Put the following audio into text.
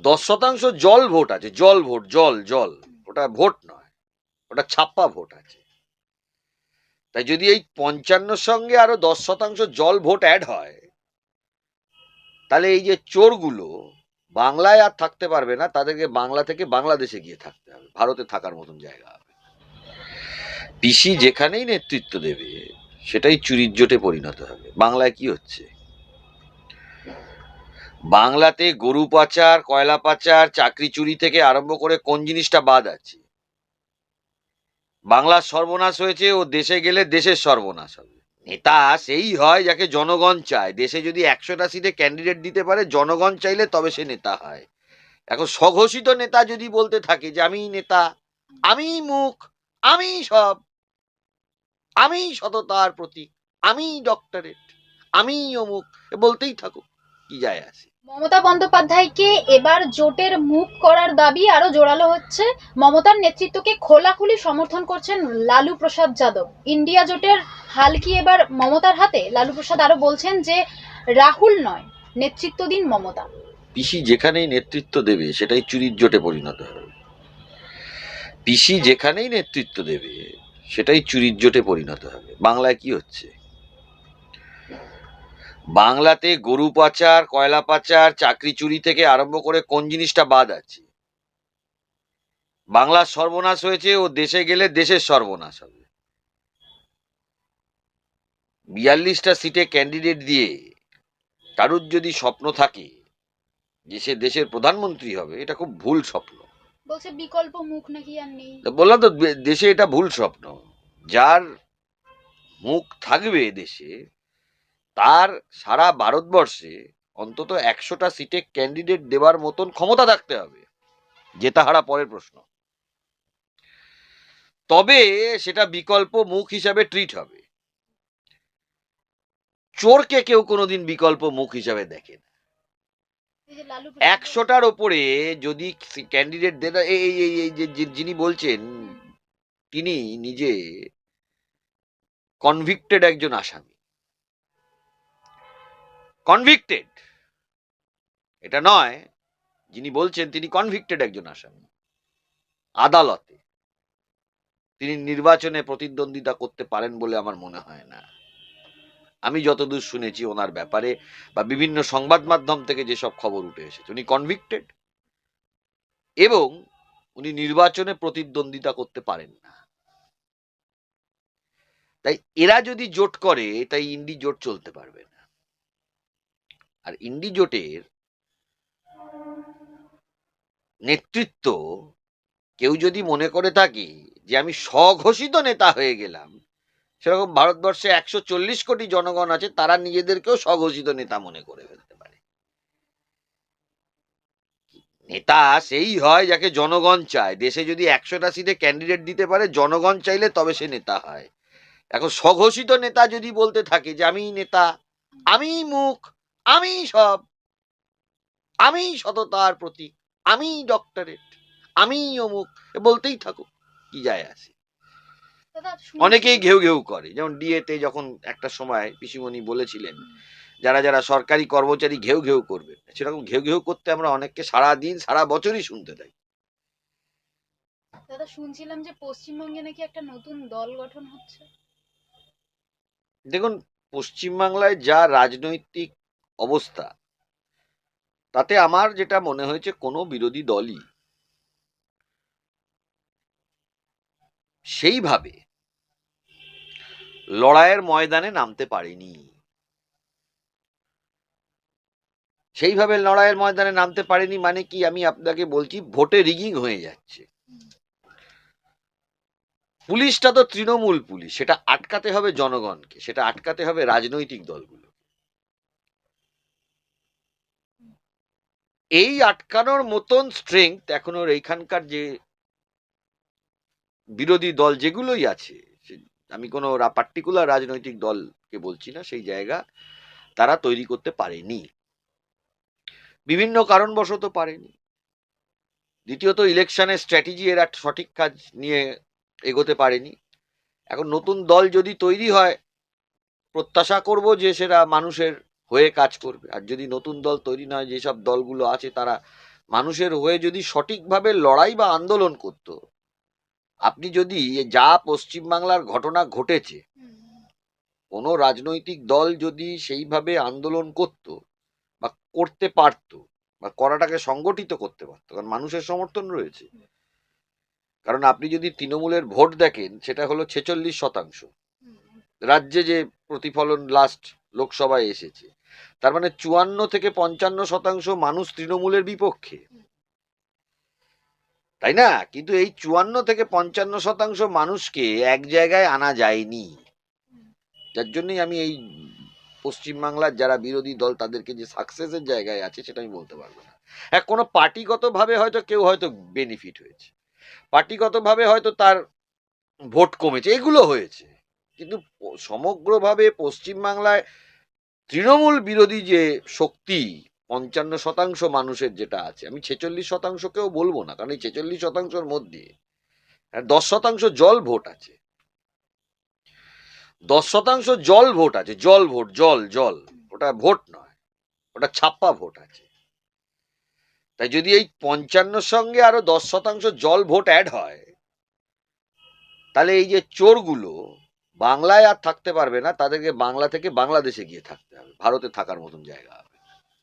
দশ শতাংশ জল ভোট আছে, জল ভোট, জল জল। ওটা ভোট নয়, ওটা ছাপ্পা ভোট আছে। তাই যদি এই পঞ্চান্নর সঙ্গে আরও দশ শতাংশ জল ভোট অ্যাড হয়, তাহলে এই যে চোরগুলো বাংলায় আর থাকতে পারবে না, তাদেরকে বাংলা থেকে বাংলাদেশে গিয়ে থাকতে হবে, ভারতে থাকার মতন জায়গা হবে। পিসি যেখানেই নেতৃত্ব দেবে, সেটাই চুরির জোটে পরিণত হবে। বাংলায় কি হচ্ছে? বাংলাতে গরু পাচার, কয়লা পাচার, চাকরি চুরি থেকে আরম্ভ করে কোন জিনিসটা বাদ আছে? বাংলার সর্বনাশ হয়েছে ও দেশে গেলে দেশের সর্বনাশ হবে। নেতা সেই হয় যাকে জনগণ চায়। দেশে যদি একশোটা সিটে ক্যান্ডিডেট দিতে পারে, জনগণ চাইলে তবে সে নেতা হয়। এখন স্বঘোষিত নেতা যদি বলতে থাকে যে আমি নেতা আমি মুখ আমি সব আমি সততার প্রতীক আমি ডক্টরেট আমি অমুক বলতেই থাকুক, কি যায় আসে। মমতা বন্দ্যোপাধ্যায়কে এবার জোটের মুখ করার দাবি আরও জোরালো হচ্ছে। মমতার নেতৃত্বকে খোলাখুলি সমর্থন করছেন লালু প্রসাদ যাদব। ইন্ডিয়া জোটের হাল কি এবার মমতার হাতে? লালু প্রসাদ আরও বলছেন যে, রাহুল নয় নেতৃত্ব দিন মমতা। পিসি যেখানেই নেতৃত্ব দেবে, সেটাই চুরির জোটে পরিণত হবে। পিসি যেখানেই নেতৃত্ব দেবে, সেটাই চুরির জোটে পরিণত হবে। বাংলায় কি হচ্ছে? বাংলাতে গরু পাচার কয়লা পাচার চাকরি চুরি থেকে আরম্ভ করে কোন জিনিসটা বাদ আছে? বাংলার সর্বনাশ হয়েছে ও দেশে গেলে দেশের সর্বনাশ হবে। বিয়াল্লিশটা সিটে ক্যান্ডিডেট দিয়ে কারুর যদি স্বপ্ন থাকে যে সে দেশের প্রধানমন্ত্রী হবে এটা খুব ভুল স্বপ্ন। বলছে বিকল্প মুখ নাকি আর নেই। বললাম তো দেশে এটা ভুল স্বপ্ন। যার মুখ থাকবে দেশে তার সারা ভারতবর্ষে অন্তত একশোটা সিটে ক্যান্ডিডেট দেওয়ার মতন ক্ষমতা থাকতে হবে জেতাহারা পরের প্রশ্ন। তবে সেটা বিকল্প মুখ হিসাবে ট্রিট হবে। চোরকে কেউ কোনোদিন বিকল্প মুখ হিসাবে দেখে না। একশোটার ওপরে যদি ক্যান্ডিডেট দেন, এই, এই- যিনি বলছেন, তিনি নিজে কনভিক্টেড একজন আসামি। কনভিক্টেড এটা নয়, যিনি বলছেন তিনি কনভিক্টেড একজন আসামি। আদালতে। তিনি নির্বাচনে প্রতিদ্বন্দ্বিতা করতে পারেন বলে আমার মনে হয় না। আমি যতদূর শুনেছি ওনার ব্যাপারে বা বিভিন্ন সংবাদ মাধ্যম থেকে যেসব খবর উঠে এসেছে, উনি কনভিক্টেড এবং উনি নির্বাচনে প্রতিদ্বন্দ্বিতা করতে পারেন না। তাই এরা যদি জোট করে, তাই ইন্ডি জোট চলতে পারবে না। আর ইন্ডি জোটের নেতৃত্ব কেউ যদি মনে করে থাকে যে আমি স্বঘোষিত নেতা হয়ে গেলাম, সেরকম ভারতবর্ষে একশো চল্লিশ কোটি জনগণ আছে, তারা নিজেদেরকেও স্বঘোষিত নেতা মনে করে ফেলতে পারে। নেতা সেই হয় যাকে জনগণ চায়। দেশে যদি একশোটা সিটে ক্যান্ডিডেট দিতে পারে, জনগণ চাইলে তবে সে নেতা হয়। এখন স্বঘোষিত নেতা যদি বলতে থাকে যে আমি নেতা আমি মুখ আমি সব। আমি সততার প্রতীক। আমি ডক্টরেট আমি অমুক। বলতেই থাকুক কি যায় শুনছি- অনেকেই ঘেউ ঘেউ করে। যেমন ডিএতে যখন একটা সময় পিসিমণি বলেছিলেন যারা যারা সরকারি কর্মচারী ঘেউ ঘেউ করবে সেরকম ঘেউ ঘেউ করতে আমরা অনেককে সারা দিন সারা বছরই শুনতে থাকি। দাদা শুনছিলাম যে পশ্চিমবঙ্গে নাকি একটা নতুন দল গঠন হচ্ছে। দেখুন পশ্চিমবাংলায় যা রাজনৈতিক অবস্থা। তাতে আমার যেটা মনে হয়েছে, কোনো বিরোধী দলই সেইভাবে লড়াইয়ের ময়দানে নামতে পারেনি। সেইভাবে লড়াইয়ের ময়দানে নামতে পারেনি মানে কি আমি আপনাকে বলছি, ভোটে রিগিং হয়ে যাচ্ছে। পুলিশটা তো তৃণমূল পুলিশ, সেটা আটকাতে হবে জনগণকে, সেটা আটকাতে হবে রাজনৈতিক দলগুলো এই আটকানোর মতন স্ট্রেংথ এখন ওর এইখানকার যে বিরোধী দল যেগুলোই আছে আমি কোনো পার্টিকুলার রাজনৈতিক দলকে বলছি না, সেই জায়গা তারা তৈরি করতে পারেনি। বিভিন্ন কারণবশত পারেনি। দ্বিতীয়ত ইলেকশনের স্ট্র্যাটেজি এরা সঠিক কাজ নিয়ে এগোতে পারেনি। এখন নতুন দল যদি তৈরি হয়, প্রত্যাশা করব যে সেটা মানুষের হয়ে কাজ করবে। আর যদি নতুন দল তৈরি নয়, যেসব দলগুলো আছে তারা, মানুষের হয়ে যদি সঠিকভাবে লড়াই বা আন্দোলন করত, আপনি যদি যা পশ্চিমবাংলার ঘটনা ঘটেছে, কোনো রাজনৈতিক দল যদি সেইভাবে আন্দোলন করত বা করতে পারত বা করাটাকে সংগঠিত করতে পারত, কারণ মানুষের সমর্থন রয়েছে। কারণ আপনি যদি তৃণমূলের ভোট দেখেন, সেটা হলো ছেচল্লিশ শতাংশ। রাজ্যে যে প্রতিফলন লাস্ট লোকসভায় এসেছে। তার মানে চুয়ান্ন থেকে পঞ্চান্ন শতাংশ মানুষ তৃণমূলের বিপক্ষে। তাই না? কিন্তু এই চুয়ান্ন থেকে পঞ্চান্ন শতাংশ মানুষকে এক জায়গায় আনা যায়নি। যার জন্যই আমি এই পশ্চিমবাংলার যারা বিরোধী দল, তাদেরকে যে সাকসেসের জায়গায় আছে, সেটা আমি বলতে পারব না। এক কোনো পার্টিগতভাবে হয়তো কেউ হয়তো বেনিফিট হয়েছে। পার্টিগতভাবে হয়তো তার ভোট কমেছে। এগুলো হয়েছে। কিন্তু সমগ্রভাবে পশ্চিমবাংলায় তৃণমূল বিরোধী যে শক্তি, পঞ্চান্ন শতাংশ মানুষের যেটা আছে, আমি ছেচল্লিশ শতাংশকেও বলব না, কারণ এই ছেচল্লিশ শতাংশের মধ্যে দশ শতাংশ জল ভোট আছে। দশ শতাংশ জল ভোট আছে, জল ভোট, জল জল, ওটা ভোট নয়, ওটা ছাপ্পা ভোট আছে। তাই যদি এই পঞ্চান্নর সঙ্গে আরও দশ শতাংশ জল ভোট অ্যাড হয়, তাহলে এই যে চোরগুলো বাংলায় আর থাকতে পারবে না, তাদেরকে বাংলা থেকে বাংলাদেশে গিয়ে থাকতে হবে। ভারতে থাকার মতন জায়গা